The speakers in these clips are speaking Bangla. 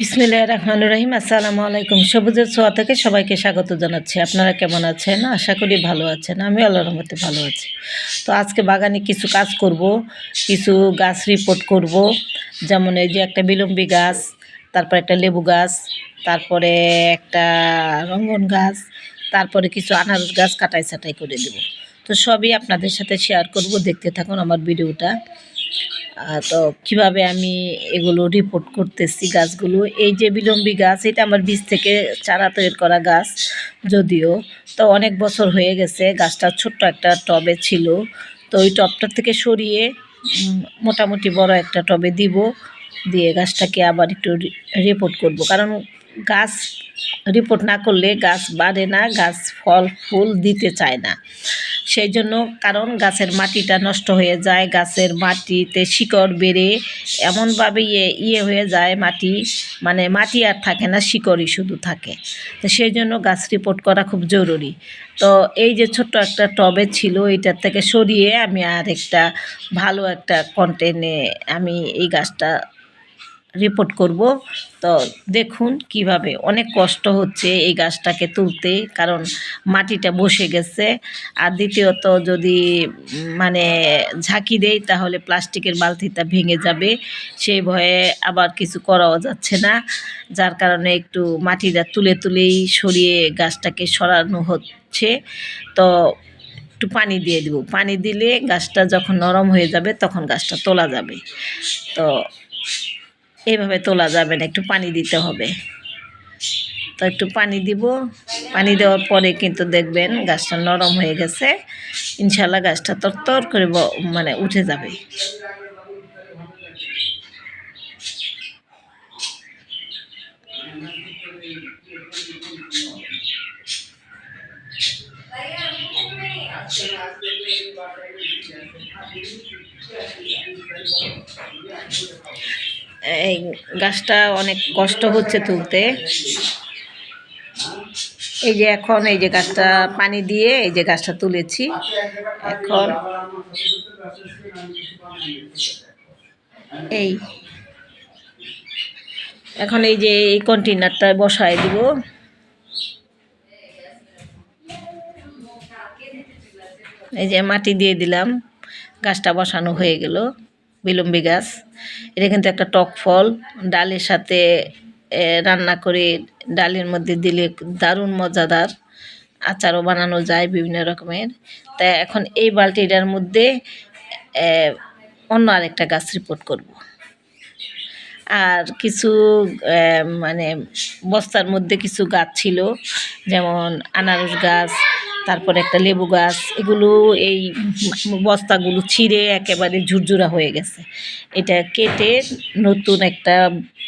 বিসমিল্লাহ রহমান রহিম। আসসালামু আলাইকুম। সবুজের ছোঁয়া থেকে সবাইকে স্বাগত জানাচ্ছি। আপনারা কেমন আছেন? আশা করি ভালো আছেন। আমি আল্লাহ রহমতে ভালো আছি। তো আজকে বাগানে কিছু কাজ করব, কিছু গাছ রিপোর্ট করব। যেমন এই যে একটা বিলম্বী গাছ, তারপর একটা লেবু গাছ, তারপরে একটা রঙ্গন গাছ, তারপরে কিছু আনারস গাছ কাটাই ছাটাই করে দেব। তো সবই আপনাদের সাথে শেয়ার করব। দেখতে থাকুন আমার ভিডিওটা। তো কীভাবে আমি এগুলো রিপোর্ট করতেছি গাছগুলো? এই যে বিলম্বী গাছ, এটা আমার বীজ থেকে চারা তৈরি করা গাছ যদিও। তো অনেক বছর হয়ে গেছে, গাছটা ছোট্ট একটা টবে ছিল। তো ওই টবটা থেকে সরিয়ে মোটামুটি বড় একটা টবে দিব। দিয়ে গাছটাকে আবার একটু রিপোর্ট করব। কারণ গাছ রিপোর্ট না করলে গাছ বাড়ে না, গাছ ফল, ফুল দিতে চায় না। সেই জন্য কারণ গাছের মাটিটা নষ্ট হয়ে যায়, গাছের মাটিতে শিকড় বেড়ে এমনভাবে ইয়ে ইয়ে হয়ে যায় মাটি মানে মাটি আর থাকে না, শিকড়ই শুধু থাকে। তো সেই জন্য গাছ রিপোর্ট করা খুব জরুরি। তো এই যে ছোট্ট একটা টবে ছিল, এটার থেকে সরিয়ে আমি আর একটা ভালো একটা কন্টেনে আমি এই গাছটা রিপোর্ট করব। তো দেখুন কীভাবে, অনেক কষ্ট হচ্ছে এই গাছটাকে তুলতে, কারণ মাটিটা বসে গেছে। আর দ্বিতীয়ত যদি মানে ঝাঁকি দেই, তাহলে প্লাস্টিকের বালতিটা ভেঙে যাবে। সেই ভয়ে আবার কিছু করাও যাচ্ছে না, যার কারণে একটু মাটিটা তুলে তুলেই সরিয়ে গাছটাকে সরানো হচ্ছে। তো একটু পানি দিয়ে দিব। পানি দিলে গাছটা যখন নরম হয়ে যাবে, তখন গাছটা তোলা যাবে। তো এইভাবে তোলা যাবে না, একটু পানি দিতে হবে। তো একটু পানি দিব। পানি দেওয়ার পরে কিন্তু দেখবেন গাছটা নরম হয়ে গেছে। ইনশাল্লাহ গাছটা তরতর করে ব- মানে উঠে যাবে। এই গাছটা অনেক কষ্ট হচ্ছে তুলতে। এই যে এখন এই যে গাছটা পানি দিয়ে এই যে গাছটা তুলেছি। এখন এই এখন এই যে এই কন্টেনারটা বসায় দিব। এই যে মাটি দিয়ে দিলাম। গাছটা বসানো হয়ে গেল, বিলম্বী গাছ। এটা কিন্তু একটা টক ফল। ডালের সাথে রান্না করে ডালের মধ্যে দিলে দারুণ মজাদার। আচারও বানানো যায় বিভিন্ন রকমের। তা এখন এই বালতিটার মধ্যে অন্য আরেকটা গাছ রিপোর্ট করব। আর কিছু মানে বস্তার মধ্যে কিছু গাছ ছিল, যেমন আনারস গাছ তারপরে একটা লেবু গাছ, এগুলো এই বস্তাগুলো ছিঁড়ে একেবারে ঝুরঝুরা হয়ে গেছে। এটা কেটে নতুন একটা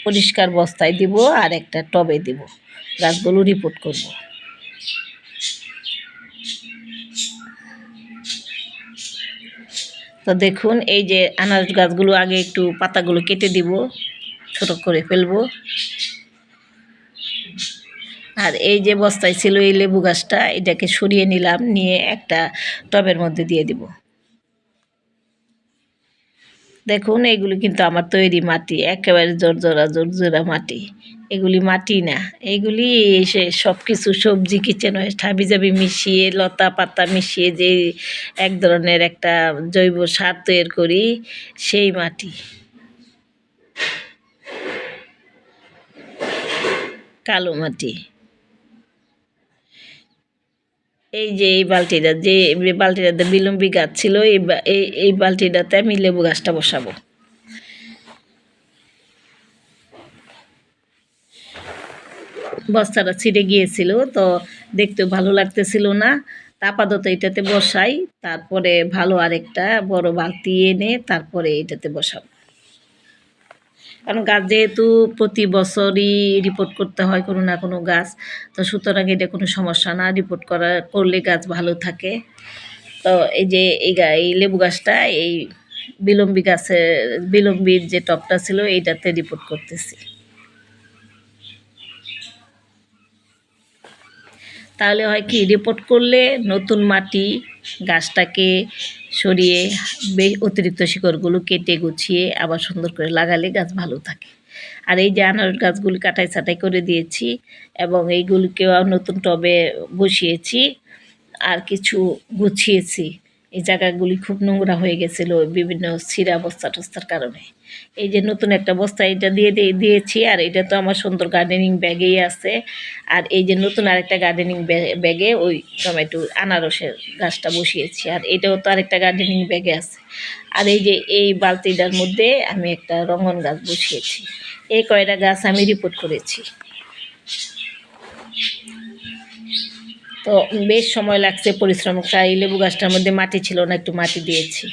পরিষ্কার বস্তায় দিব আর একটা টবে দিব। গাছগুলো রিপোর্ট করব। তো দেখুন, এই যে আনারস গাছগুলো আগে একটু পাতাগুলো কেটে দিব, ছোট করে ফেলব। আর এই যে বস্তায় ছিল এই লেবু গাছটা, এটাকে সরিয়ে নিলাম, নিয়ে একটা টবের মধ্যে দিয়ে দিব। দেখুন, এগুলি কিন্তু আমার তৈরি মাটি, একেবারে জোরজোরা জোরজোরা মাটি। এগুলি মাটি না, এগুলি সে সব কিছু সবজি কিচেন ওয়েস্ট হাবিজাবি মিশিয়ে লতা পাতা মিশিয়ে যে এক ধরনের একটা জৈব সার তৈরি করি, সেই মাটি। কালো মাটি। এই যে এই বালতিটা, যে বালতিটাতে বিলম্বি গাছ ছিল, এই এই বালতিটাতে আমি লেবু গাছটা বসাবো। বস্তাটা ছিঁড়ে গিয়েছিল, তো দেখতেও ভালো লাগতেছিল না। আপাতত এটাতে বসাই, তারপরে ভালো আরেকটা বড় বালতি এনে তারপরে এটাতে বসাবো। কারণ গাছ যেহেতু প্রতি বছরই রিপোর্ট করতে হয় কোনো না কোনো গাছ, তো সুতরাং এটা কোনো সমস্যা না। রিপোর্ট করা, করলে গাছ ভালো থাকে। তো এই যে এই গা, এই লেবু গাছটা, এই বিলম্বী গাছের, বিলম্বীর যে টপটা ছিল, এইটাতে রিপোর্ট করতেছি। তাহলে হয় কি রিপোর্ট করলে নতুন মাটি গাছটাকে সরিয়ে বে, অতিরিক্ত শিকড়গুলো কেটে গুছিয়ে আবার সুন্দর করে লাগালে গাছ ভালো থাকে। আর এই যে আনারস গাছগুলি কাটাই ছাটাই করে দিয়েছি এবং এইগুলিকেও নতুন টবে বসিয়েছি আর কিছু গুছিয়েছি। এই জায়গাগুলি খুব নোংরা হয়ে গেছিল বিভিন্ন ছিঁড়া বস্তা টস্তার কারণে। এই যে নতুন একটা বস্তা এটা দিয়ে দিয়ে দিয়েছি, আর এটা তো আমার সুন্দর গার্ডেনিং ব্যাগেই আছে। আর এই যে নতুন আরেকটা গার্ডেনিং ব্যাগে ওই টমেটো, আনারসের গাছটা বসিয়েছি, আর এটাও তো আরেকটা গার্ডেনিং ব্যাগে আছে। আর এই যে এই বালতিটার মধ্যে আমি একটা রঙন গাছ বসিয়েছি। এই কয়টা গাছ আমি রিপোর্ট করেছি। তো বেশ সময় লাগছে পরিশ্রম। এই লেবু গাছটার মধ্যে মাটি ছিল না, একটু মাটি দিয়েছি।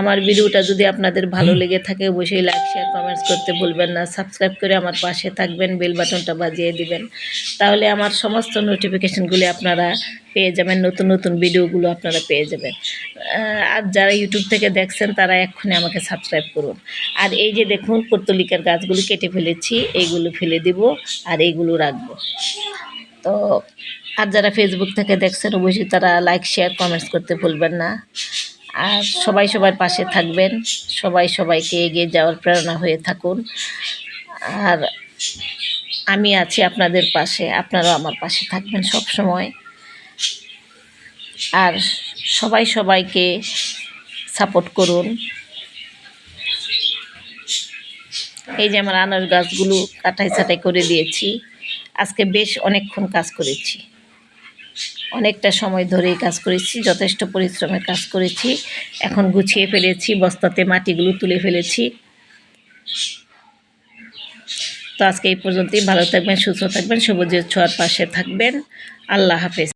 আমার ভিডিওটা যদি আপনাদের ভালো লেগে থাকে, অবশ্যই লাইক শেয়ার কমেন্টস করতে ভুলবেন না। সাবস্ক্রাইব করে আমার পাশে থাকবেন বেল বাটনটা বাজিয়ে দিবেন। তাহলে আমার সমস্ত নোটিফিকেশানগুলি আপনারা পেয়ে যাবেন, নতুন নতুন ভিডিওগুলো আপনারা পেয়ে যাবেন। আর যারা ইউটিউব থেকে দেখছেন, তারা এক্ষুনি আমাকে সাবস্ক্রাইব করুন। আর এই যে দেখুন, পর্তলিকার গাছগুলি কেটে ফেলেছি এইগুলো ফেলে দিব আর এইগুলো রাখব। তো আর যারা ফেসবুক থেকে দেখছেন, অবশ্যই তারা লাইক শেয়ার কমেন্টস করতে ভুলবেন না। আর সবাই সবার পাশে থাকবেন। সবাই সবাইকে এগিয়ে যাওয়ার প্রেরণা হয়ে থাকুন। আর আমি আছি আপনাদের পাশে, আপনারাও আমার পাশে থাকবেন সব সময় আর সবাই সবাইকে সাপোর্ট করুন। এই যে আমার আনার গাছগুলো কাটাই ছাটাই করে দিয়েছি। আজকে বেশ অনেকক্ষণ কাজ করেছি। অনেকটা সময় ধরেই কাজ করেছি, যথেষ্ট পরিশ্রমে কাজ করেছি। এখন গুছিয়ে ফেলেছি, বস্তাতে মাটিগুলো তুলে ফেলেছি। তো আজকে এই পর্যন্তই। ভালো থাকবেন, সুস্থ থাকবেন, সবুজের ছোঁয়ার পাশে থাকবেন। আল্লাহ হাফেজ।